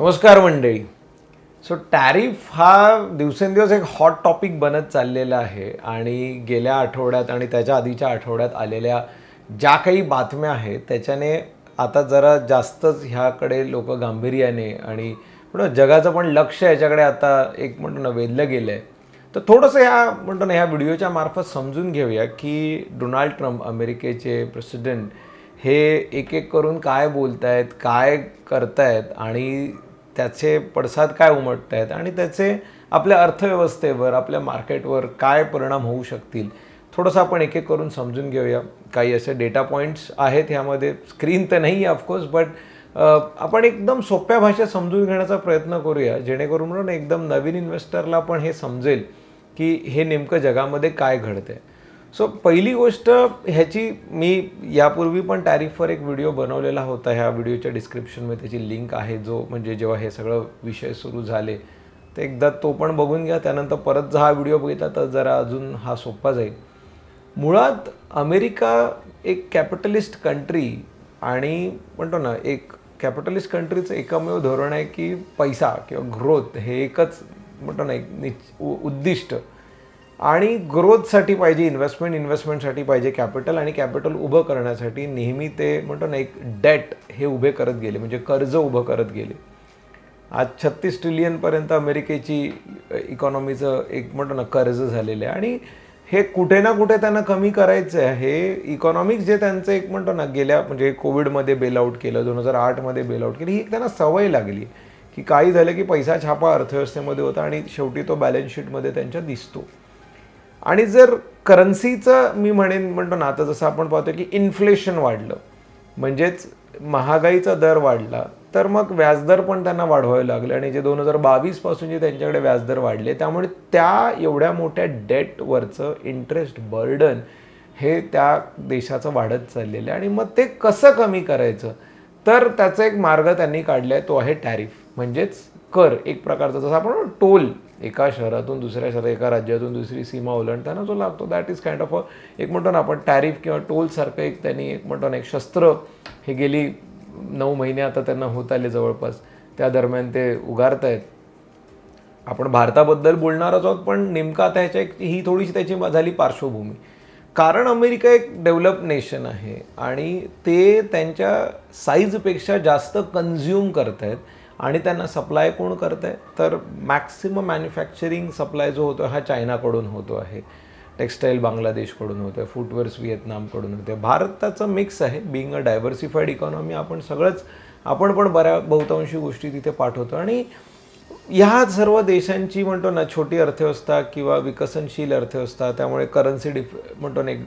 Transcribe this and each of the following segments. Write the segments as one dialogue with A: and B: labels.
A: नमस्कार मंडळी. So tariff हा दिवसेंदिवस एक हॉट टॉपिक बनत चाललेला आहे आणि गेल्या आठवड्यात आणि त्याच्या आधीच्या आठवड्यात आलेल्या ज्या काही बातम्या आहेत त्याच्याने आता जरा जास्तच ह्याकडे लोक गांभीर्याने आणि म्हणून जगाचं पण लक्ष याच्याकडे आता एक म्हणतो ना वेधलं गेलं आहे तर थोडंसं ह्या म्हणतो ना ह्या व्हिडिओच्या मार्फत समजून घेऊया की डोनाल्ड ट्रम्प अमेरिकेचे प्रेसिडेंट हे एक एक करून काय बोलतायत काय करतायत आणि त्याचे पडसाद काय उमटत आहेत आणि त्याचे आपल्या अर्थव्यवस्थेवर आपल्या मार्केटवर काय परिणाम होऊ शकतील? थोडंसं आपण एक एक करून समजून घेऊया. काही असे डेटा पॉईंट्स आहेत ह्यामध्ये. स्क्रीन तर नाही आहे ऑफकोर्स बट आपण एकदम सोप्या भाषेत समजून घेण्याचा प्रयत्न करूया. जेणेकरून म्हणून एकदम नवीन इन्व्हेस्टरला पण हे समजेल की हे नेमकं जगामध्ये काय घडतं आहे सो पहिली गोष्ट ह्याची मी यापूर्वी पण टॅरिफवर एक व्हिडिओ बनवलेला होता. ह्या व्हिडिओच्या डिस्क्रिप्शनमध्ये त्याची लिंक आहे जो म्हणजे जेव्हा हे सगळं विषय सुरू झाले तर एकदा तो पण बघून घ्या. त्यानंतर परत जर हा व्हिडिओ बघितला तर जरा अजून हा सोपा जाईल. मुळात अमेरिका एक कॅपिटलिस्ट कंट्री आणि म्हणतो ना एक कॅपिटलिस्ट कंट्रीचं एकमेव धोरण आहे की पैसा किंवा ग्रोथ हे एकच म्हणतो ना एक निच उ- उद्दिष्ट. आणि ग्रोथसाठी पाहिजे इन्व्हेस्टमेंट इन्व्हेस्टमेंटसाठी पाहिजे कॅपिटल आणि कॅपिटल उभं करण्यासाठी नेहमी ते म्हणतो ना एक डेट हे उभे करत गेले म्हणजे कर्ज उभं करत गेले. आज छत्तीस ट्रिलियनपर्यंत अमेरिकेची इकॉनॉमीचं एक म्हणतो ना कर्ज झालेलं आहे. आणि हे कुठे ना कुठे त्यांना कमी करायचं आहे हे इकॉनॉमिक्स जे त्यांचं एक म्हणतो ना गेल्या म्हणजे कोविडमध्ये बेलआउट केलं दोन हजार आठमध्ये बेलआउट केलं ही एक त्यांना सवय लागली की काही झालं की पैसा छापा अर्थव्यवस्थेमध्ये होता आणि शेवटी तो बॅलन्स शीटमध्ये त्यांच्या दिसतो. आणि जर करन्सीचं मी म्हणेन म्हणतो ना आता जसं आपण पाहतो की इन्फ्लेशन वाढलं म्हणजेच महागाईचा दर वाढला तर मग व्याजदर पण त्यांना वाढवावे लागले. आणि जे दोन हजार बावीसपासून जे त्यांच्याकडे व्याजदर वाढले त्यामुळे त्या एवढ्या मोठ्या डेटवरचं इंटरेस्ट बर्डन हे त्या देशाचं वाढत चाललेलं आहे. आणि मग ते कसं कमी करायचं? तर त्याचा एक मार्ग त्यांनी काढला आहे तो आहे टॅरिफ म्हणजेच कर. एक प्रकारचा जसं आपण टोल. एका शहरातून दुसऱ्या शहरात एका राज्यातून दुसरी सीमा ओलांडताना जो लागतो that is kind of a एक म्हणतो ना आपण टॅरिफ किंवा टोलसारखं एक त्यांनी एक म्हणतो ना एक शस्त्र हे गेली नऊ महिने आता त्यांना होत आले जवळपास. त्या दरम्यान ते उगारत आहेत आपण भारताबद्दल बोलणारच आहोत पण नेमका त्याच्या एक ही थोडीशी त्याची झाली पार्श्वभूमी. कारण अमेरिका एक डेव्हलप नेशन आहे आणि ते त्यांच्या साईजपेक्षा जास्त कन्झ्युम करत आहेत आणि त्यांना सप्लाय कोण करत आहे तर मॅक्सिमम मॅन्युफॅक्चरिंग सप्लाय जो होतो हा चायनाकडून होतो आहे. टेक्स्टाईल बांगलादेशकडून होतं आहे फुटवेअर्स व्हिएतनामकडून होते भारताचं मिक्स आहे. बिईंग अ डायव्हर्सिफाईड इकॉनॉमी आपण सगळंच आपण पण बऱ्या बहुतांशी गोष्टी तिथे पाठवतो. आणि ह्या सर्व देशांची म्हणतो ना छोटी अर्थव्यवस्था किंवा विकसनशील अर्थव्यवस्था त्यामुळे करन्सी डिफ म्हणतो ना एक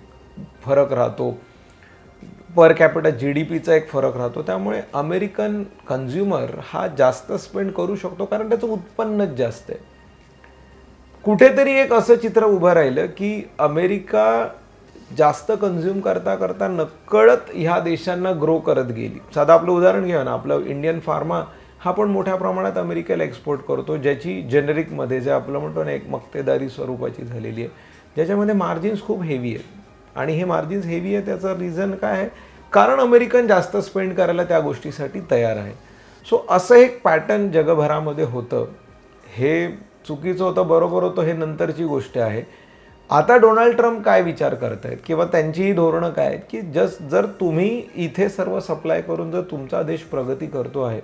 A: फरक राहतो. पर कॅपिटल जी डी पीचा एक फरक राहतो. त्यामुळे अमेरिकन कन्झ्युमर हा जास्त स्पेंड करू शकतो कारण त्याचं उत्पन्नच जास्त आहे. कुठेतरी एक असं चित्र उभं राहिलं की अमेरिका जास्त कन्झ्युम करता करता नकळत ह्या देशांना ग्रो करत गेली. साधं आपलं उदाहरण घ्या ना. आपलं इंडियन फार्मा हा पण मोठ्या प्रमाणात अमेरिकेला एक्सपोर्ट करतो ज्याची जेनेरिकमध्ये जे आपलं म्हणतो ना एक मक्तेदारी स्वरूपाची झालेली आहे. ज्याच्यामध्ये मार्जिन्स खूप हेवी आहेत. आणि हे मार्जिन्स हेवी आहे त्याचं रिझन काय आहे? कारण अमेरिकन जास्त स्पेंड करायला त्या गोष्टीसाठी तयार आहे. सो असं एक पॅटर्न जगभरामध्ये होतं. हे चुकीचं होतं बरोबर होतं हे नंतरची गोष्ट आहे. आता डोनाल्ड ट्रम्प काय विचार करत आहेत किंवा त्यांचीही धोरणं काय आहेत? की जस्ट जर तुम्ही इथे सर्व सप्लाय करून जर तुमचा देश प्रगती करतो आहे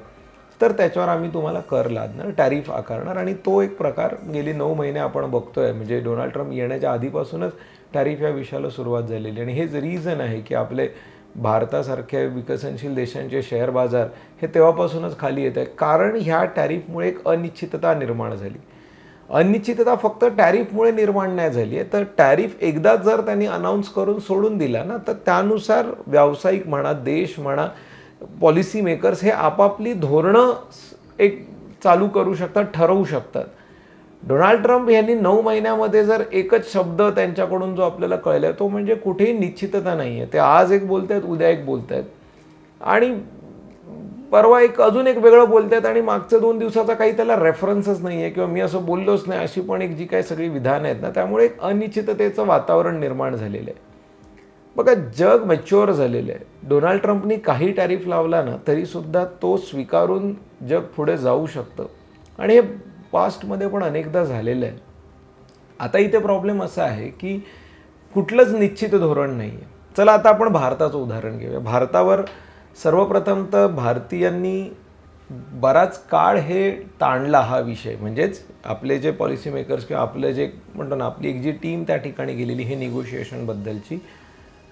A: तर त्याच्यावर आम्ही तुम्हाला कर लादणार टॅरिफ आकारणार. आणि तो एक प्रकार गेली नऊ महिने आपण बघतोय. म्हणजे डोनाल्ड ट्रम्प येण्याच्या आधीपासूनच टॅरिफ या विषयाला सुरुवात झालेली आणि हेच रिझन आहे की आपले भारतासारख्या विकसनशील देशांचे शेअर बाजार हे तेव्हापासूनच खाली येत आहे कारण ह्या टॅरिफमुळे एक अनिश्चितता निर्माण झाली. अनिश्चितता फक्त टॅरिफमुळे निर्माण नाही झाली आहे. तर टॅरिफ एकदा जर त्यांनी अनाऊन्स करून सोडून दिला ना तर त्यानुसार व्यावसायिक म्हणा देश म्हणा पॉलिसी मेकर्स हे आपापली धोरणं एक चालू करू शकतात ठरवू शकतात. डोनाल्ड ट्रम्प यांनी नऊ महिन्यामध्ये जर एकच शब्द त्यांच्याकडून जो आपल्याला कळला तो म्हणजे कुठेही निश्चितता नाही आहे ते आज एक बोलत आहेत उद्या एक बोलत आहेत आणि परवा एक अजून एक वेगळं बोलत आहेत आणि मागच्या दोन दिवसाचा काही त्याला रेफरन्सच नाही आहे किंवा मी असं बोललोच नाही अशी पण एक जी काही सगळी विधानं आहेत ना त्यामुळे एक अनिश्चिततेचं वातावरण निर्माण झालेलं आहे बघा जग मॅच्युअर झालेलं आहे डोनाल्ड ट्रम्पनी काही टॅरिफ लावला ना तरीसुद्धा तो स्वीकारून जग पुढे जाऊ शकतं. आणि हे पास्टमध्ये पण अनेकदा झालेलं आहे. आता इथे प्रॉब्लेम असा आहे की कुठलंच निश्चित धोरण नाही आहे चला आता आपण भारताचं उदाहरण घेऊया. भारतावर सर्वप्रथम तर भारतीयांनी बराच काळ हे ताणला हा विषय. म्हणजेच आपले जे पॉलिसी मेकर्स किंवा आपलं जे म्हणतो ना आपली एक जी टीम त्या ठिकाणी गेलेली हे निगोशिएशनबद्दलची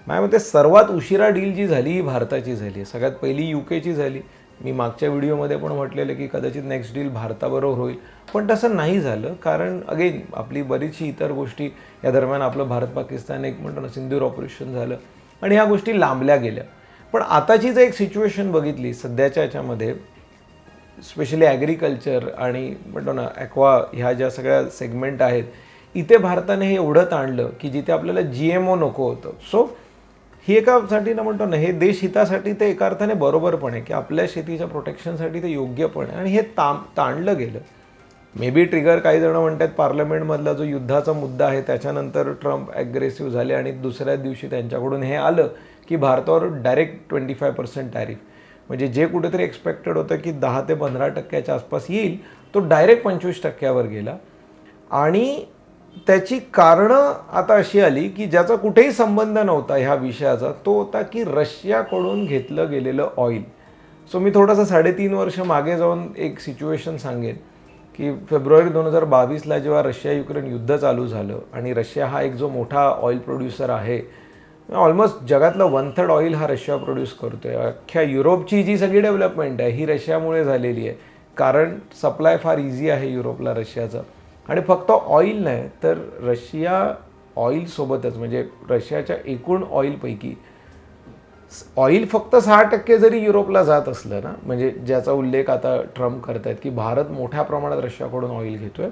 A: माझ्या मते सर्वात उशिरा डील जी झाली ही भारताची झाली आहे. सगळ्यात पहिली यू केची झाली. मी मागच्या व्हिडिओमध्ये पण म्हटलेलं की कदाचित नेक्स्ट डील भारताबरोबर होईल. पण तसं नाही झालं. कारण अगेन आपली बरीचशी इतर गोष्टी या दरम्यान आपलं भारत पाकिस्तान एक म्हणतो ना सिंदूर ऑपरेशन झालं आणि ह्या गोष्टी लांबल्या गेल्या. पण आताची जर एक सिच्युएशन बघितली सध्याच्या याच्यामध्ये स्पेशली ॲग्रिकल्चर आणि म्हणतो ना ॲक्वा ह्या ज्या सगळ्या सेगमेंट आहेत इथे भारताने हे एवढं ताणलं की जिथे आपल्याला जी एम ओ नको होतं. सो ही एकासाठी ना म्हणतो ना हे देश हितासाठी ते एका अर्थाने बरोबर पण आहे की आपल्या शेतीच्या प्रोटेक्शनसाठी ते योग्य पण आहे. आणि हे ताम ताणलं गेलं. मे बी ट्रिगर काही जण म्हणतात पार्लमेंटमधला जो युद्धाचा मुद्दा आहे त्याच्यानंतर ट्रम्प ॲग्रेसिव्ह झाले आणि दुसऱ्या दिवशी त्यांच्याकडून हे आलं की भारतावर direct twenty five percent tariff म्हणजे जे कुठेतरी एक्सपेक्टेड होतं की दहा ते पंधरा टक्क्याच्या आसपास येईल तो डायरेक्ट पंचवीस टक्क्यावर गेला. आणि त्याची कारणं आता अशी आली की ज्याचा कुठेही संबंध नव्हता ह्या विषयाचा तो होता की रशियाकडून घेतलं गेलेलं ऑइल सो मी थोडंसं साडेतीन वर्ष मागे जाऊन एक सिच्युएशन सांगेन की फेब्रुवारी दोन हजार बावीसला जेव्हा रशिया युक्रेन युद्ध चालू झालं आणि रशिया हा एक जो मोठा ऑइल प्रोड्युसर आहे ऑलमोस्ट जगातला वन थर्ड ऑइल हा रशिया प्रोड्यूस करतोय. अख्ख्या युरोपची जी सगळी डेव्हलपमेंट आहे ही रशियामुळे झालेली आहे. कारण सप्लाय फार इझी आहे युरोपला रशियाचा. आणि फक्त ऑइल नाही तर रशिया ऑइलसोबतच म्हणजे रशियाच्या एकूण ऑइलपैकी ऑइल फक्त सहा टक्के जरी युरोपला जात असलं ना म्हणजे ज्याचा उल्लेख आता ट्रम्प करतायत की भारत मोठ्या प्रमाणात रशियाकडून ऑइल घेतोय.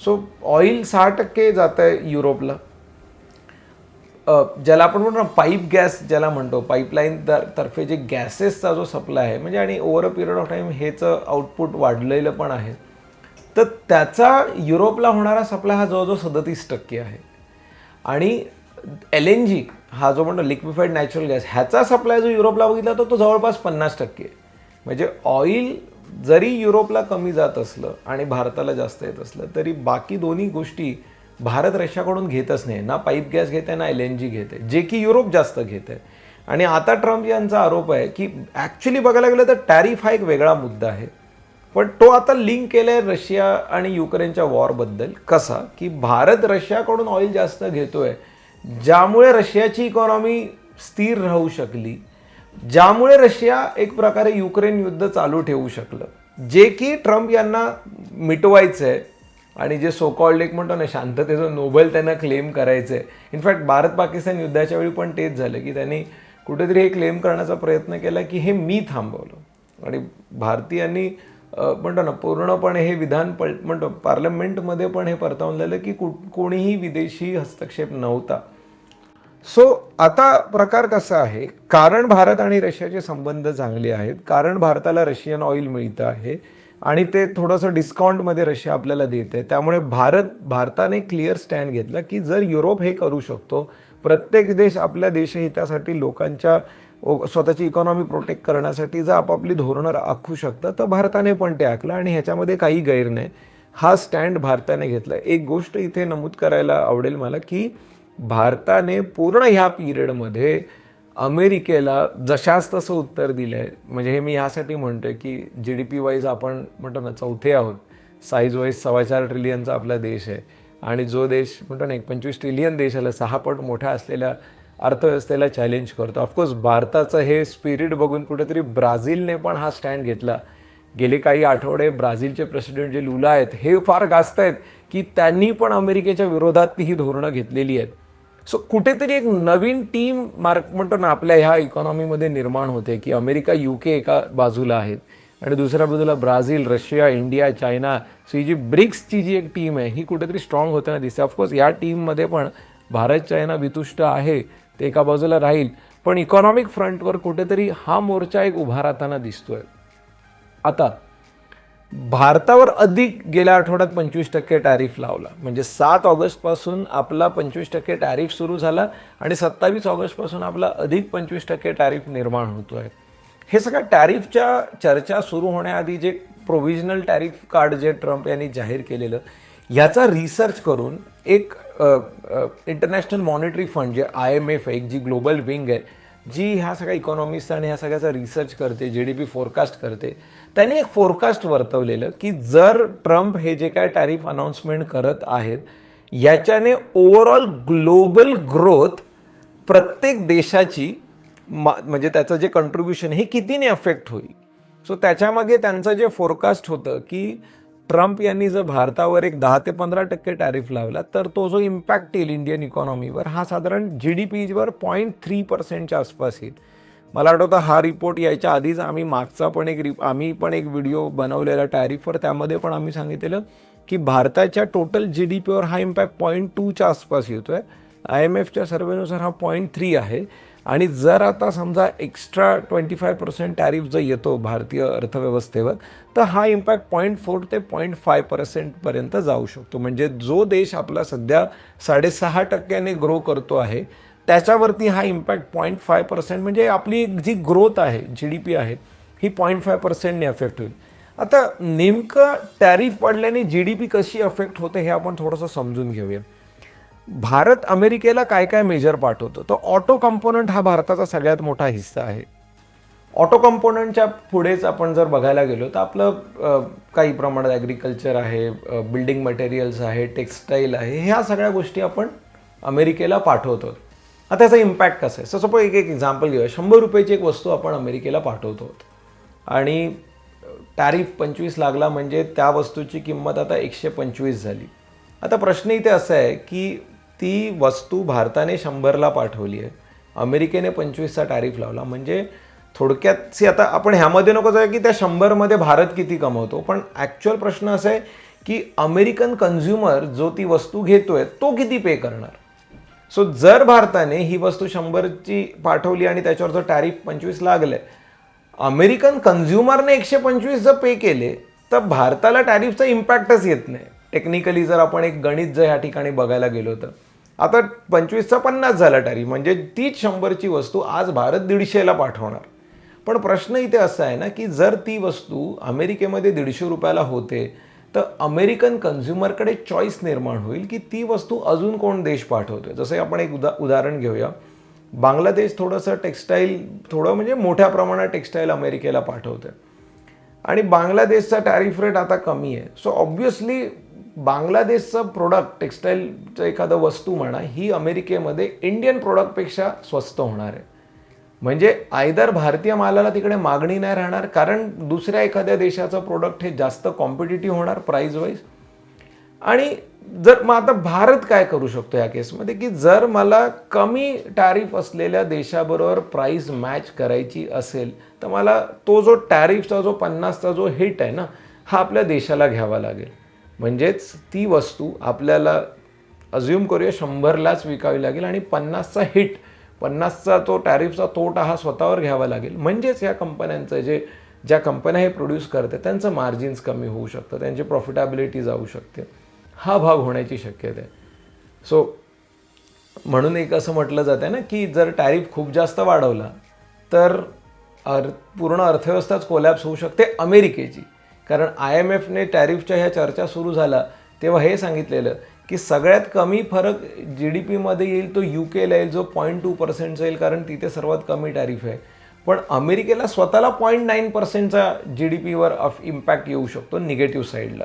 A: सो ऑइल सहा टक्के जात आहे युरोपला ज्याला आपण म्हणतो ना पाईप गॅस ज्याला म्हणतो पाईपलाईन तर्फे जे गॅसेसचा जो सप्लाय आहे म्हणजे आणि over a period of time हेचं आउटपुट वाढलेलं पण आहे. तर त्याचा युरोपला होणारा सप्लाय हा जवळजवळ सदतीस टक्के आहे. आणि एल एन जी हा जो म्हणतो लिक्विफाईड नॅचरल गॅस ह्याचा सप्लाय जो युरोपला बघितला तर तो जवळपास पन्नास टक्के आहे. म्हणजे ऑइल जरी युरोपला कमी जात असलं आणि भारताला जास्त येत असलं तरी बाकी दोन्ही गोष्टी भारत रशियाकडून घेतच नाही. ना पाईप गॅस घेते ना एल एन जी घेते. जे की युरोप जास्त घेते. आणि आता ट्रम्प यांचा आरोप आहे की ॲक्च्युली बघायला गेलं तर टॅरिफ हा एक वेगळा मुद्दा आहे. पण तो आता लिंक केलाय रशिया आणि युक्रेनच्या वॉरबद्दल कसा? की भारत रशियाकडून ऑइल जास्त घेतोय ज्यामुळे रशियाची इकॉनॉमी स्थिर राहू शकली ज्यामुळे रशिया एक प्रकारे युक्रेन युद्ध चालू ठेवू शकलं. जे की ट्रम्प यांना मिटवायचं आहे आणि जे सोकॉल्ड एक म्हणतो ना शांततेचं नोबेल त्यांना क्लेम करायचं आहे इनफॅक्ट भारत पाकिस्तान युद्धाच्या वेळी पण तेच झालं की त्यांनी कुठेतरी हे क्लेम करण्याचा प्रयत्न केला की हे मी थांबवलं. आणि भारतीयांनी म्हणतो ना पूर्णपणे हे विधान पल म्हणतो पार्लमेंटमध्ये पण हे परतावलेलं की कु कोणीही विदेशी हस्तक्षेप नव्हता. सो आता प्रकार कसा आहे? कारण भारत आणि रशियाचे संबंध चांगले आहेत. कारण भारताला रशियन ऑइल मिळतं आहे. आणि ते थोडंसं डिस्काउंटमध्ये रशिया आपल्याला देत आहे. त्यामुळे भारत भारताने क्लिअर स्टँड घेतला की जर युरोप हे करू शकतो प्रत्येक देश आपल्या देशहितासाठी लोकांच्या स्वतःची इकॉनॉमी प्रोटेक्ट करण्यासाठी जर आपापली धोरणं आखू शकतं तर भारताने पण ते आखलं आणि ह्याच्यामध्ये काही गैर नाही. हा स्टँड भारताने घेतला एक गोष्ट इथे नमूद करायला आवडेल मला की भारताने पूर्ण ह्या पिरियडमध्ये अमेरिकेला जशास तसं उत्तर दिलं आहे म्हणजे हे मी ह्यासाठी म्हणतोय की जी डी पी वाईज आपण म्हणतो ना चौथे आहोत. साईज वाईज सव्वा चार ट्रिलियनचा आपला देश आहे. आणि जो देश म्हणतो ना एक पंचवीस ट्रिलियन देशाला सहा पट मोठा असलेल्या अर्थव्यवस्थेला चॅलेंज करतो. ऑफकोर्स भारताचं हे स्पिरिट बघून कुठेतरी ब्राझीलने पण हा स्टँड घेतला. गेले काही आठवडे ब्राझीलचे प्रेसिडेंट जे लुला आहेत हे फार गाजत आहेत की त्यांनी पण अमेरिकेच्या विरोधात ही धोरणं घेतलेली आहेत. सो कुठेतरी एक नवीन टीम मार्क म्हणतो ना आपल्या ह्या इकॉनॉमीमध्ये निर्माण होते की अमेरिका युके एका बाजूला आहेत. आणि दुसऱ्या बाजूला Brazil Russia India China. So ही जी ब्रिक्सची जी एक टीम आहे ही कुठेतरी स्ट्रॉंग होताना दिसते. ऑफकोर्स या टीममध्ये पण भारत चायना वितुष्ट आहे. ते एका बाजूला राहील. पण इकॉनॉमिक फ्रंटवर कुठेतरी हा मोर्चा एक उभा राहताना दिसतोय. आता भारतावर अधिक गेल्या आठवड्यात पंचवीस टक्के टॅरिफ लावला. म्हणजे सात ऑगस्टपासून आपला पंचवीस टक्के टॅरिफ सुरू झाला आणि सत्तावीस ऑगस्टपासून आपला अधिक पंचवीस टक्के टॅरिफ निर्माण होतो आहे हे सगळ्या टॅरिफच्या चर्चा सुरू होण्याआधी जे प्रोव्हिजनल टॅरिफ कार्ड जे ट्रम्प यांनी जाहीर केलेलं याचा रिसर्च करून एक इंटरनॅशनल मॉनिटरी फंड जे आय एम एफ एक जी ग्लोबल विंग आहे जी ह्या सगळ्या इकॉनॉमिस्ट आणि ह्या सगळ्याचा रिसर्च करते जी डी पी फोरकास्ट करते. त्यांनी एक फोरकास्ट वर्तवलेलं की जर ट्रम्प हे जे काय टॅरिफ अनाऊन्समेंट करत आहेत याच्याने ओव्हरऑल ग्लोबल ग्रोथ प्रत्येक देशाची मा म्हणजे त्याचं जे कंट्रीब्युशन हे कितीने अफेक्ट होईल? सो त्याच्यामागे त्यांचं जे फोरकास्ट होतं की ट्रम्प यांनी जर भारतावर एक दहा ते पंधरा टक्के टॅरिफ लावला तर तो जो इम्पॅक्ट येईल इंडियन इकॉनॉमीवर हा साधारण जी डी पीवर पॉईंट थ्री पर्सेंटच्या आसपास येईल. मला आठवतं हा रिपोर्ट यायच्या आधीच आम्ही मागचा पण एक रिप आम्ही पण एक व्हिडिओ बनवलेला टॅरिफवर त्यामध्ये पण आम्ही सांगितलेलं की भारताच्या टोटल जी डी पीवर हा इम्पॅक्ट पॉईंट टूच्या आसपास येतो आहे आय एम एफच्या सर्वेनुसार हा पॉईंट थ्री आहे. आणि जर आता समजा extra twenty five percent tariff जर येतो भारतीय अर्थव्यवस्थेवर तर हा इम्पॅक्ट पॉईंट फोर ते पॉईंट फाय पर्सेंटपर्यंत जाऊ शकतो. म्हणजे जो देश आपला सध्या साडेसहा टक्क्याने ग्रो करतो आहे त्याच्यावरती हा इम्पॅक्ट पॉईंट फाय पर्सेंट म्हणजे आपली जी ग्रोथ आहे जी डी पी आहे ही पॉईंट फाय पर्सेंटने अफेक्ट होईल. आता नेमकं टॅरिफ पडल्याने जी डी पी कशी अफेक्ट होते हे आपण थोडंसं समजून घेऊया. भारत अमेरिकेला काय काय मेजर पाठवतो तर ऑटो कंपोनंट हा भारताचा सगळ्यात मोठा हिस्सा आहे. ऑटो कंपोनंटच्या पुढेच आपण जर बघायला गेलो तर आपलं काही प्रमाणात ॲग्रिकल्चर आहे बिल्डिंग मटेरियल्स आहे टेक्स्टाईल आहे ह्या सगळ्या गोष्टी आपण अमेरिकेला पाठवतो. आता त्याचा इम्पॅक्ट कसा आहे? सपोज एक एक एक्झाम्पल घेऊया. शंभर रुपयाची एक वस्तू आपण अमेरिकेला पाठवतो. आणि टॅरिफ पंचवीस लागला म्हणजे त्या वस्तूची किंमत आता एकशे पंचवीस झाली. आता प्रश्न इथे असा आहे की ती वस्तू भारताने शंभरला पाठवली आहे. अमेरिकेने पंचवीसचा टॅरिफ लावला. म्हणजे थोडक्यात सी आता आपण ह्यामध्ये नको जाऊया की त्या शंभरमध्ये भारत किती कमवतो. पण ॲक्च्युअल प्रश्न असा आहे की अमेरिकन कन्झ्युमर जो ती वस्तू घेतोय तो किती पे करणार? सो जर भारताने ही वस्तू शंभरची पाठवली आणि त्याच्यावर जर टॅरिफ पंचवीस लागले अमेरिकन कन्झ्युमरने एकशे पंचवीस जर पे केले तर भारताला टॅरिफचा इम्पॅक्टच येत नाही. टेक्निकली जर आपण एक गणित जर ह्या ठिकाणी बघायला गेलो तर. आता पंचवीसचा पन्नास झाला टॅरिफ म्हणजे तीच शंभरची वस्तू आज भारत दीडशेला पाठवणार. पण प्रश्न इथे असा आहे ना की जर ती वस्तू अमेरिकेमध्ये दीडशे रुपयाला होते तर अमेरिकन कन्झ्युमरकडे चॉईस निर्माण होईल की ती वस्तू अजून कोण देश पाठवतोय. जसे आपण एक उदा उदाहरण घेऊया. बांगलादेश थोडंसं टेक्स्टाईल थोडं म्हणजे मोठ्या प्रमाणात टेक्स्टाईल अमेरिकेला पाठवतं आणि बांगलादेशचा टॅरिफ रेट आता कमी आहे. सो ऑब्व्हियसली बांगलादेशचं प्रोडक्ट टेक्स्टाईलचं एखादं वस्तू म्हणा ही अमेरिकेमध्ये इंडियन प्रोडक्टपेक्षा स्वस्त होणार आहे. म्हणजे आयदर भारतीय मालाला तिकडे मागणी नाही राहणार कारण दुसऱ्या एखाद्या देशाचं प्रोडक्ट हे जास्त कॉम्पिटिटिव्ह होणार प्राईज वाईज आणि जर मग आता भारत काय करू शकतो या केसमध्ये? की जर मला कमी टॅरिफ असलेल्या देशाबरोबर प्राईस मॅच करायची असेल तर मला तो जो टॅरिफचा जो पन्नासचा जो हिट आहे ना हा आपल्या देशाला घ्यावा लागेल. म्हणजेच ती वस्तू आपल्याला अज्युम करूया शंभरलाच विकावी लागेल आणि पन्नासचा हिट पन्नासचा तो टॅरिफचा तोटा हा स्वतःवर घ्यावा लागेल. म्हणजेच या कंपन्यांचं जे ज्या कंपन्या हे प्रोड्यूस करते त्यांचं मार्जिन्स कमी होऊ शकतं त्यांची प्रॉफिटेबिलिटी जाऊ शकते. हा भाग होण्याची शक्यता आहे. सो म्हणून एक असं म्हटलं जातं ना की जर टॅरिफ खूप जास्त वाढवला तर अर् पूर्ण अर्थव्यवस्थाच कोलॅप्स होऊ शकते अमेरिकेची. कारण आय एम एफने टॅरिफच्या ह्या चर्चा सुरू झाला तेव्हा हे सांगितलेलं की सगळ्यात कमी फरक जी डी पीमध्ये येईल तो यू केला येईल जो पॉईंट टू पर्सेंटचा येईल कारण तिथे सर्वात कमी टॅरिफ आहे. पण अमेरिकेला स्वतःला पॉईंट नाईन पर्सेंटचा जी डी पीवर अफ इम्पॅक्ट येऊ शकतो निगेटिव्ह साईडला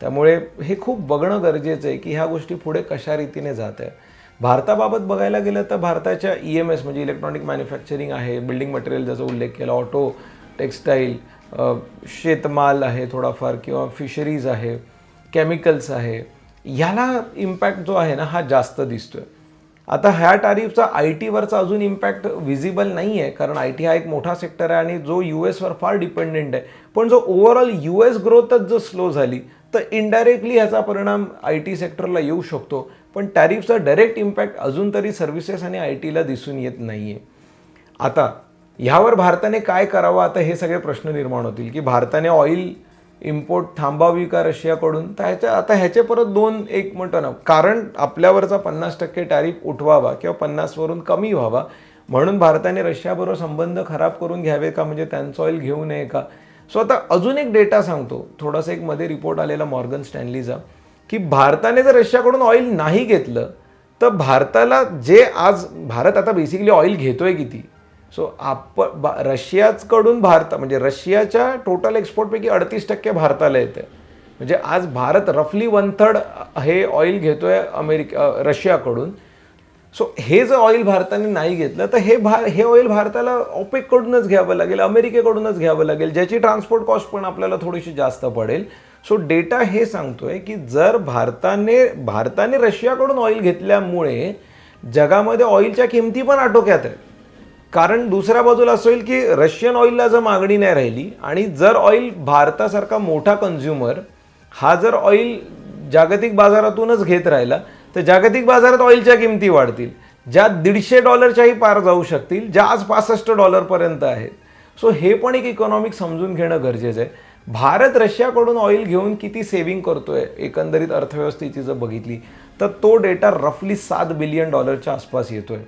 A: त्यामुळे हे खूप बघणं गरजेचं आहे की ह्या गोष्टी पुढे कशा रीतीने जात आहे भारताबाबत बघायला गेलं तर भारताच्या ई एम एस म्हणजे इलेक्ट्रॉनिक मॅन्युफॅक्चरिंग आहे बिल्डिंग मटेरियल ज्याचा उल्लेख केला ऑटो टेक्स्टाईल शेतमाल आहे थोडाफार किंवा फिशरीज आहे केमिकल्स आहे ह्याला इम्पॅक्ट जो आहे ना हा जास्त दिसतोय. आता ह्या टॅरिफचा आय टीवरचा अजून इम्पॅक्ट विजिबल नाही आहे कारण आय टी हा एक मोठा सेक्टर आहे आणि जो यू एसवर फार डिपेंडेंट आहे. पण जो ओव्हरऑल यू एस ग्रोथच जर स्लो झाली तर इनडायरेक्टली ह्याचा परिणाम आय टी सेक्टरला येऊ शकतो. पण टॅरिफचा डायरेक्ट इम्पॅक्ट अजून तरी सर्व्हिसेस आणि आय टीला दिसून येत नाही आहे आता ह्यावर भारताने काय करावं? आता हे सगळे प्रश्न निर्माण होतील की भारताने ऑइल इम्पोर्ट थांबावी का रशियाकडून? तर ह्याच्या आता ह्याचे परत दोन एक म्हणतो ना कारण आपल्यावरचा पन्नास टक्के टॅरिफ उठवावा किंवा पन्नासवरून कमी व्हावा म्हणून भारताने रशियाबरोबर संबंध खराब करून घ्यावे का? म्हणजे त्यांचं ऑइल घेऊ नये का? सो आता अजून एक डेटा सांगतो. थोडासा एक मध्ये रिपोर्ट आलेला मॉर्गन स्टॅनलीचा की भारताने जर रशियाकडून ऑइल नाही घेतलं तर भारताला जे आज भारत आता बेसिकली ऑइल घेतोय किती? सो आप बा- रशियाकडून भारत म्हणजे रशियाच्या टोटल एक्सपोर्टपैकी अडतीस टक्के भारताला येते म्हणजे आज भारत रफली वन थर्ड हे ऑइल घेतोय अमेरिका रशियाकडून. सो हे जर ऑइल भारताने नाही घेतलं तर हे भार हे ऑइल भारताला ओपेककडूनच घ्यावं लागेल अमेरिकेकडूनच घ्यावं लागेल ज्याची ट्रान्सपोर्ट कॉस्ट पण आपल्याला थोडीशी जास्त पडेल. सो डेटा हे सांगतोय की जर भारताने भारताने रशियाकडून ऑइल घेतल्यामुळे जगामध्ये ऑइलच्या किमती पण आटोक्यात आहेत. कारण दुसऱ्या बाजूला असं होईल की रशियन ऑइलला जर मागणी नाही राहिली आणि जर ऑइल भारतासारखा मोठा कन्झ्युमर हा जर ऑइल जागतिक बाजारातूनच घेत राहिला तर जागतिक बाजारात ऑइलच्या किमती वाढतील ज्या दीडशे डॉलरच्याही पार जाऊ शकतील ज्या आज पासष्ट डॉलरपर्यंत आहेत. सो हे पण एक इकॉनॉमिक समजून घेणं गरजेचं आहे. भारत रशियाकडून ऑइल घेऊन किती सेव्हिंग करतोय एकंदरीत अर्थव्यवस्थेची जर बघितली तर तो डेटा रफली सात बिलियन डॉलरच्या आसपास येतोय.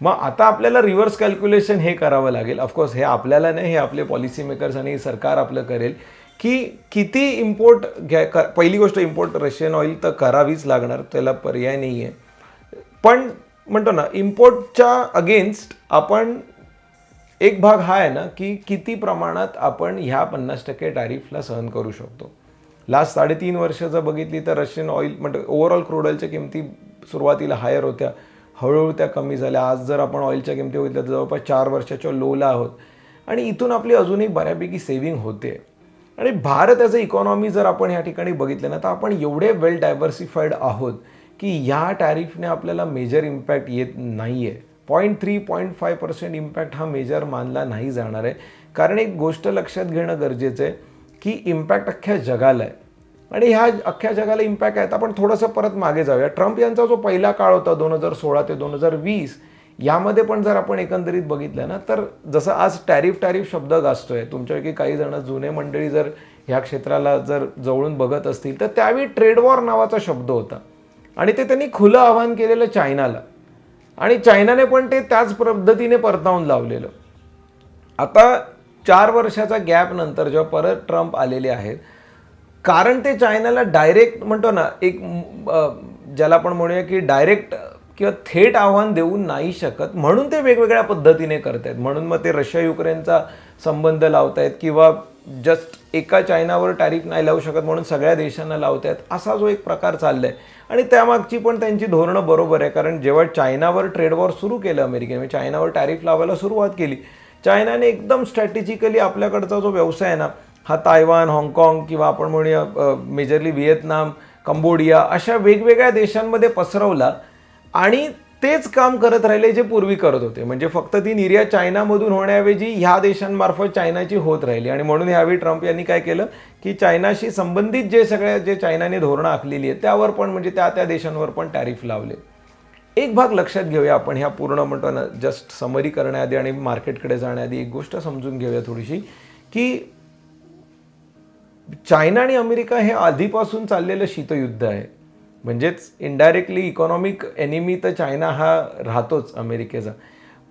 A: मग आता आपल्याला रिव्हर्स कॅल्क्युलेशन हे करावं लागेल. ऑफकोर्स हे आपल्याला नाही हे आपले पॉलिसी मेकर्स आणि सरकार आपलं करेल की किती इम्पोर्ट घ्या क- पहिली गोष्ट इम्पोर्ट रशियन ऑइल तर करावीच लागणार त्याला पर्याय नाही आहे पण म्हणतो ना इम्पोर्टच्या अगेन्स्ट आपण एक भाग हा आहे ना की किती प्रमाणात आपण ह्या पन्नास टक्के टॅरिफला सहन करू शकतो. लास्ट साडेतीन वर्ष जर बघितली तर रशियन ऑइल म्हणजे ओव्हरऑल क्रूड ऑइलच्या किमती सुरुवातीला हायर होत्या. हळूहळू त्या कमी झाल्या. आज जर आपण ऑइलच्या किमती बघितल्या तर जवळपास चार वर्षाच्या लोला आहोत. आणि इथून आपली अजूनही बऱ्यापैकी सेव्हिंग होते. आणि भारत ॲज अ इकॉनॉमी जर आपण ह्या ठिकाणी बघितलं ना तर आपण एवढे वेल डायव्हर्सिफाईड आहोत की या टॅरिफने आपल्याला मेजर इम्पॅक्ट येत नाही आहे point three point five percent impact हा मेजर मानला नाही जाणार आहे. कारण एक गोष्ट लक्षात घेणं गरजेचं आहे की इम्पॅक्ट अख्ख्या जगाला आहे. आणि ह्या अख्ख्या जगाला इम्पॅक्ट आहेत. आपण थोडंसं परत मागे जाऊया. ट्रम्प यांचा जो पहिला काळ होता दोन हजार सोळा ते दोन हजार वीस यामध्ये पण जर आपण एकंदरीत बघितलं ना तर जसं आज टॅरिफ टॅरिफ शब्द गाजतोय. तुमच्यापैकी काही जण जुने मंडळी जर ह्या क्षेत्राला जर जवळून बघत असतील तर त्यावेळी ट्रेड वॉर नावाचा शब्द होता. आणि ते त्यांनी खुलं आवाहन केलेलं चायनाला. आणि चायनाने पण ते त्याच पद्धतीने परतावून लावलेलं. आता चार वर्षाचा गॅप नंतर जेव्हा परत ट्रम्प आलेले आहेत कारण ते चायनाला डायरेक्ट म्हणतो ना एक ज्याला आपण म्हणूया की डायरेक्ट किंवा थेट आव्हान देऊ नाही शकत म्हणून ते वेगवेगळ्या पद्धतीने करत आहेत म्हणून मग ते रशिया युक्रेनचा संबंध लावतायत किंवा जस्ट एका चायनावर टॅरिफ नाही लावू शकत म्हणून सगळ्या देशांना लावत आहेत असा जो एक प्रकार चाललाय. आणि त्यामागची पण त्यांची धोरणं बरोबर आहे कारण जेव्हा चायनावर ट्रेड वॉर सुरू केलं अमेरिकेने म्हणजे चायनावर टॅरिफ लावायला सुरुवात केली चायनाने एकदम स्ट्रॅटेजिकली आपल्याकडचा जो व्यवसाय आहे ना हा तायवान हाँगकाँग किंवा आपण म्हणूया मेजरली व्हिएतनाम कंबोडिया अशा वेगवेगळ्या देशांमध्ये पसरवला आणि तेच काम करत राहिले जे पूर्वी करत होते. म्हणजे फक्त ती निर्यात चायनामधून होण्याऐवजी ह्या देशांमार्फत चायनाची होत राहिली. आणि म्हणून ह्यावेळी ट्रम्प यांनी काय केलं की चायनाशी संबंधित जे सगळ्या जे चायनाने धोरणं आखलेली आहेत त्यावर पण म्हणजे त्या त्या देशांवर पण टॅरिफ लावले. एक भाग लक्षात घेऊया आपण ह्या पूर्ण म्हणतो ना जस्ट समरी करण्याआधी आणि मार्केटकडे जाण्याआधी एक गोष्ट समजून घेऊया थोडीशी की चायना आणि अमेरिका हे आधीपासून चाललेलं शीतयुद्ध आहे. म्हणजेच इनडायरेक्टली इकॉनॉमिक एनिमी तर चायना हा राहतोच अमेरिकेचा.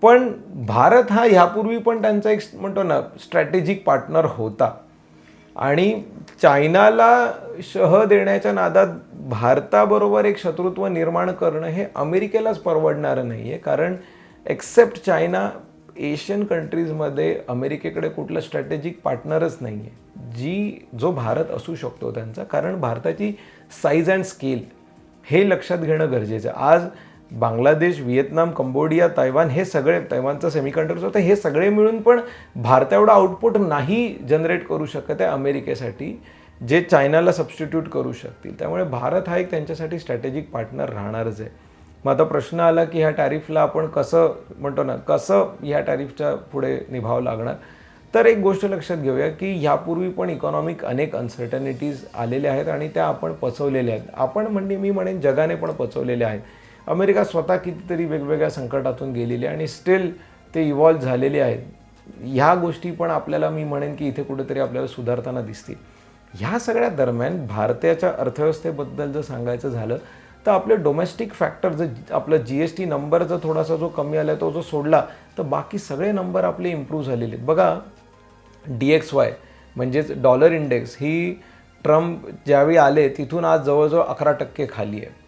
A: पण भारत हा ह्यापूर्वी पण त्यांचा एक म्हणतो ना स्ट्रॅटेजिक पार्टनर होता. आणि चायनाला शह देण्याच्या नादात भारताबरोबर एक शत्रुत्व निर्माण करणं हे अमेरिकेलाच परवडणारं नाही आहे कारण एक्सेप्ट चायना एशियन कंट्रीजमध्ये अमेरिकेकडे कुठलं स्ट्रॅटेजिक पार्टनरच नाही आहे जी जो भारत असू शकतो त्यांचा. कारण भारताची साईज अँड स्केल हे लक्षात घेणं गरजेचं आहे. आज बांगलादेश व्हिएतनाम कंबोडिया तैवान हे सगळे तैवानचं सेमीकंडक्टर्स होतं हे सगळे मिळून पण भारताएवढा आउटपुट नाही जनरेट करू शकत आहे अमेरिकेसाठी जे चायनाला सबस्टिट्यूट करू शकतील. त्यामुळे भारत हा एक त्यांच्यासाठी स्ट्रॅटेजिक पार्टनर राहणारच आहे. मग आता प्रश्न आला की ह्या टॅरिफला आपण कसं म्हणतो ना कसं ह्या टॅरिफच्या पुढे निभावं लागणार? तर एक गोष्ट लक्षात घेऊया की ह्यापूर्वी पण इकॉनॉमिक अनेक अनसर्टनिटीज आलेल्या आहेत आणि त्या आपण पचवलेल्या आहेत. आपण म्हणजे मी म्हणेन जगाने पण पचवलेल्या आहेत. अमेरिका स्वतः कितीतरी वेगवेगळ्या संकटातून गेलेली आहे आणि स्टील ते इव्हॉल्व झालेले आहेत. ह्या गोष्टी पण आपल्याला मी म्हणेन की इथे कुठेतरी आपल्याला सुधारताना दिसतील. ह्या सगळ्या दरम्यान भारताच्या अर्थव्यवस्थेबद्दल जर सांगायचं झालं तर आपले डोमेस्टिक फॅक्टर जर आपलं जी एस टी नंबरचा थोडासा जो कमी आला तो जो सोडला तर बाकी सगळे नंबर आपले इम्प्रूव्ह झालेले आहेत. बघा डी एक्स वाय म्हणजेच डॉलर इंडेक्स ही ट्रम्प ज्यावेळी आले तिथून आज जवळजवळ अकरा टक्के खाली आहे.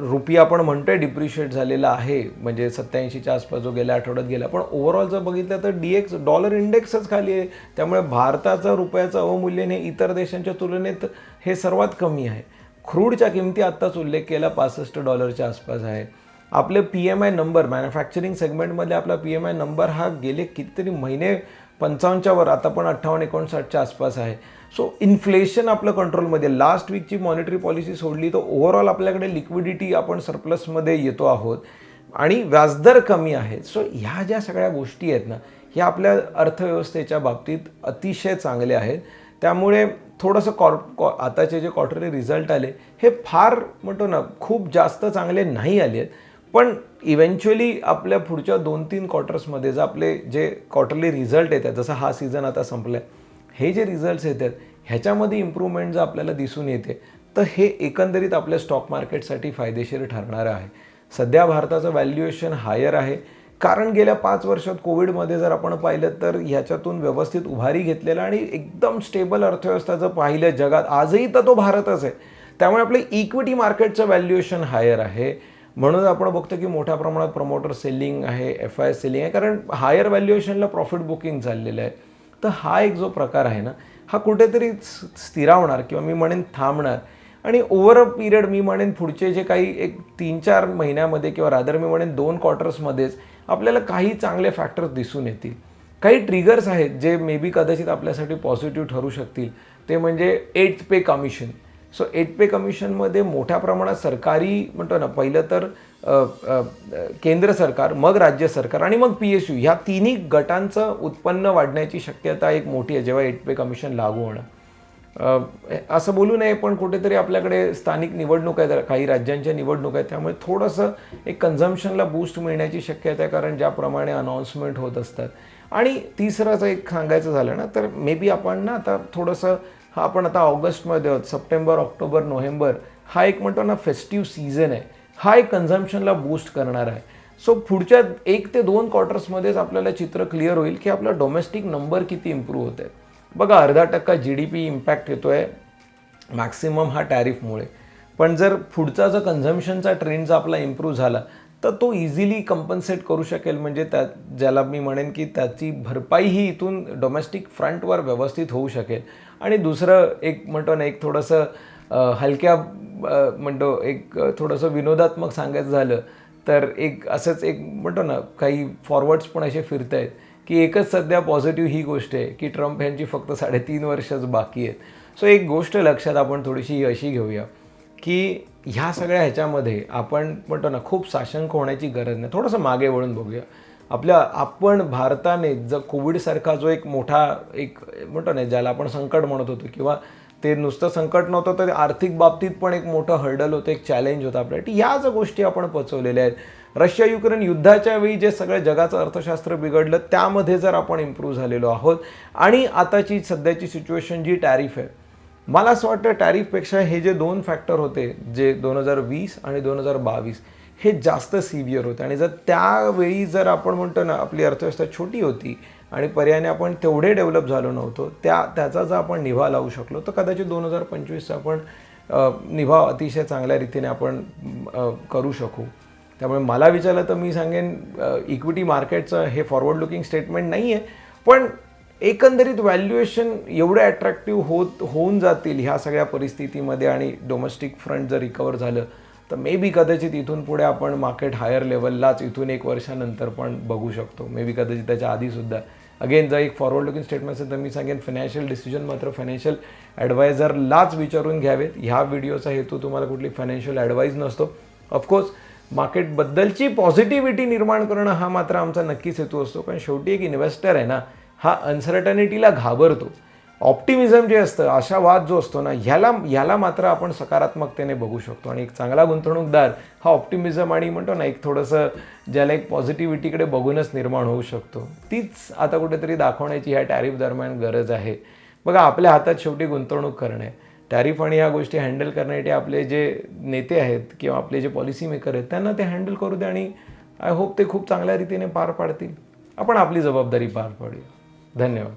A: रुपी आपण म्हणतोय डिप्रिशिएट झालेला आहे म्हणजे सत्याऐंशीच्या आसपास जो गेल्या आठवड्यात गेला. पण ओव्हरऑल जर बघितलं तर डी एक्स डॉलर इंडेक्सच खाली आहे. त्यामुळे भारताचा रुपयाचं अवमूल्यन हे इतर देशांच्या तुलनेत हे सर्वात कमी आहे. क्रूडच्या किमती आत्ताच उल्लेख केला पासष्ट डॉलरच्या आसपास आहे. आपले P M I number manufacturing सेगमेंटमध्ये आपला पी एम आय नंबर हा गेले कितीतरी महिने पंचावन्नच्या वर आता पण अठ्ठावन्न एकोणसाठच्या आसपास आहे. सो इन्फ्लेशन आपलं कंट्रोलमध्ये लास्ट वीकची मॉनिटरी पॉलिसी सोडली तर ओव्हरऑल आपल्याकडे लिक्विडिटी आपण सरप्लसमध्ये येतो आहोत. आणि व्याजदर कमी आहेत सो ह्या ज्या सगळ्या गोष्टी आहेत ना ह्या आपल्या अर्थव्यवस्थेच्या बाबतीत अतिशय चांगल्या आहेत. त्यामुळे थोडंसं कॉर कॉ आताचे जे क्वार्टरली रिझल्ट आले हे फार म्हणतो ना खूप जास्त चांगले नाही आले आहेत. पण इव्हेंच्युअली आपल्या पुढच्या दोन तीन क्वार्टर्समध्ये जर आपले जे क्वार्टरली रिझल्ट येतात जसं हा सीझन आता संपला हे जे रिझल्ट्स येतात ह्याच्यामध्ये इम्प्रूव्हमेंट जर आपल्याला दिसून येते तर हे एकंदरीत आपल्या स्टॉक मार्केटसाठी फायदेशीर ठरणार आहे. सध्या भारताचं व्हॅल्युएशन हायर आहे. कारण गेल्या पाच वर्षात कोविडमध्ये जर आपण पाहिलं तर ह्याच्यातून व्यवस्थित उभारी घेतलेला आणि एकदम स्टेबल अर्थव्यवस्था जर पाहिलं जगात आजही तर तो भारतच आहे. त्यामुळे आपलं इक्विटी मार्केटचं व्हॅल्युएशन हायर आहे. म्हणून आपण बघतो की मोठ्या प्रमाणात प्रमोटर सेलिंग आहे एफ आय सेलिंग आहे. कारण हायर व्हॅल्युएशनला प्रॉफिट बुकिंग चाललेलं आहे. तर हा एक जो प्रकार आहे ना हा कुठेतरी स्थिरावणार किंवा मी म्हणेन थांबणार. आणि ओव्हर अ पिरियड मी म्हणेन पुढचे जे काही एक तीन चार महिन्यामध्ये किंवा रादर मी म्हणेन दोन क्वार्टर्समध्येच आपल्याला काही चांगले फॅक्टर्स दिसून येतील. काही ट्रिगर्स आहेत जे मे बी कदाचित आपल्यासाठी पॉझिटिव्ह ठरू शकतील. ते म्हणजे eight pay commission so eight pay कमिशनमध्ये मोठ्या प्रमाणात सरकारी म्हणतो ना पहिलं तर केंद्र सरकार मग राज्य सरकार आणि मग पी एस यू ह्या तिन्ही गटांचं उत्पन्न वाढण्याची शक्यता एक मोठी आहे जेव्हा एट पे कमिशन लागू होणं. असं बोलू नये पण कुठेतरी आपल्याकडे स्थानिक निवडणूक आहेत काही राज्यांच्या निवडणूक आहेत त्यामुळे थोडंसं एक कन्झम्पशनला बूस्ट मिळण्याची शक्यता आहे कारण ज्याप्रमाणे अनाऊन्समेंट होत असतात. आणि तिसरंच एक सांगायचं झालं ना तर मे बी आपण ना आता थोडंसं हा आपण आता ऑगस्टमध्ये आहोत सप्टेंबर ऑक्टोबर नोव्हेंबर हा एक म्हणतो ना फेस्टिव्ह सीझन आहे. हा एक कन्झम्पशनला बूस्ट करणार आहे. सो पुढच्या एक ते दोन क्वार्टर्समध्येच आपल्याला चित्र क्लिअर होईल की आपला डोमेस्टिक नंबर किती इम्प्रूव्ह होत आहेत बघा अर्धा टक्का जी डी पी इम्पॅक्ट येतो आहे मॅक्सिमम हा टॅरिफमुळे पण जर पुढचा जर कन्झम्पशनचा ट्रेंड जर आपला इम्प्रूव्ह झाला तर तो इझिली कंपन्सेट करू शकेल. म्हणजे त्या ज्याला मी म्हणेन की त्याची भरपाई ही इथून डोमेस्टिक फ्रंटवर व्यवस्थित होऊ शकेल. आणि दुसरं एक म्हणतो ना एक थोडंसं हलक्या म्हणतो एक थोडंसं विनोदात्मक सांगायचं झालं तर एक असंच एक म्हणतो ना काही फॉरवर्ड्स पण असे फिरत आहेत की एकच सध्या पॉझिटिव्ह ही गोष्ट आहे की ट्रम्प यांची फक्त साडेतीन वर्षच बाकी आहेत. सो एक गोष्ट लक्षात आपण थोडीशी अशी घेऊया की ह्या सगळ्या ह्याच्यामध्ये आपण म्हणतो ना खूप साशंक होण्याची गरज नाही. थोडंसं मागे वळून बघूया. आपल्या आपण भारताने जर कोविडसारखा जो एक मोठा एक म्हणतो ना ज्याला आपण संकट म्हणत होतो किंवा ते नुसतं संकट नव्हतं तर आर्थिक बाबतीत पण एक मोठं हर्डल होतं एक चॅलेंज होतं आपल्यासाठी. ह्या ज्या गोष्टी आपण पचवलेल्या आहेत रशिया युक्रेन युद्धाच्या वेळी जे सगळं जगाचं अर्थशास्त्र बिघडलं त्यामध्ये जर आपण इम्प्रूव्ह झालेलो आहोत आणि आताची सध्याची सिच्युएशन जी टॅरिफ आहे मला असं वाटतं टॅरिफपेक्षा हे जे दोन फॅक्टर होते जे दोन हजार वीस आणि दोन हजार बावीस हे जास्त सिव्हिअर होते. आणि जर त्यावेळी जर आपण म्हणतो ना आपली अर्थव्यवस्था छोटी होती आणि पर्यायाने आपण तेवढे डेव्हलप झालो नव्हतो त्या त्याचा जर आपण निभा लावू शकलो तर कदाचित दोन हजार पंचवीसचा आपण निभाव अतिशय चांगल्या रीतीने आपण करू शकू. त्यामुळे मला विचारलं तर मी सांगेन इक्विटी मार्केटचं हे फॉरवर्ड लुकिंग स्टेटमेंट नाही आहे पण एकंदरीत व्हॅल्युएशन एवढे अट्रॅक्टिव्ह होत होऊन जातील ह्या सगळ्या परिस्थितीमध्ये आणि डोमेस्टिक फ्रंट जर रिकवर झालं तर मे बी कदाचित इथून पुढे आपण मार्केट हायर लेवललाच इथून एक वर्षानंतर पण बघू शकतो. मे बी कदाचित त्याच्या आधीसुद्धा अगेन जर एक फॉरवर्ड लुकिंग स्टेटमेंट असेल तर मी सांगेन फायनान्शियल डिसिजन मात्र फायनान्शियल ॲडवायझरलाच विचारून घ्यावेत. ह्या व्हिडिओचा हेतू तुम्हाला कुठली फायनान्शियल ॲडवाईज नसतो. ऑफकोर्स मार्केटबद्दलची पॉझिटिव्हिटी निर्माण करणं हा मात्र आमचा नक्कीच हेतू असतो. कारण शेवटी एक इन्व्हेस्टर आहे ना हा अनसर्टनिटीला घाबरतो. ऑप्टिमिझम जे असतं आशावाद जो असतो ना ह्याला ह्याला मात्र आपण सकारात्मकतेने बघू शकतो. आणि एक चांगला गुंतवणूकदार हा ऑप्टिमिझम आणि म्हणतो ना एक थोडंसं ज्याला एक पॉझिटिव्हिटीकडे बघूनच निर्माण होऊ शकतो. तीच आता कुठेतरी दाखवण्याची ह्या टॅरिफ दरम्यान गरज आहे. बघा आपल्या हातात शेवटी गुंतवणूक करणे. टॅरिफ आणि ह्या गोष्टी हँडल करण्यासाठी आपले जे नेते आहेत किंवा आपले जे पॉलिसी मेकर आहेत त्यांना ते हँडल करू दे आणि आय होप ते खूप चांगल्या रीतीने पार पाडतील. आपण आपली जबाबदारी पार पाडूया. धन्यवाद.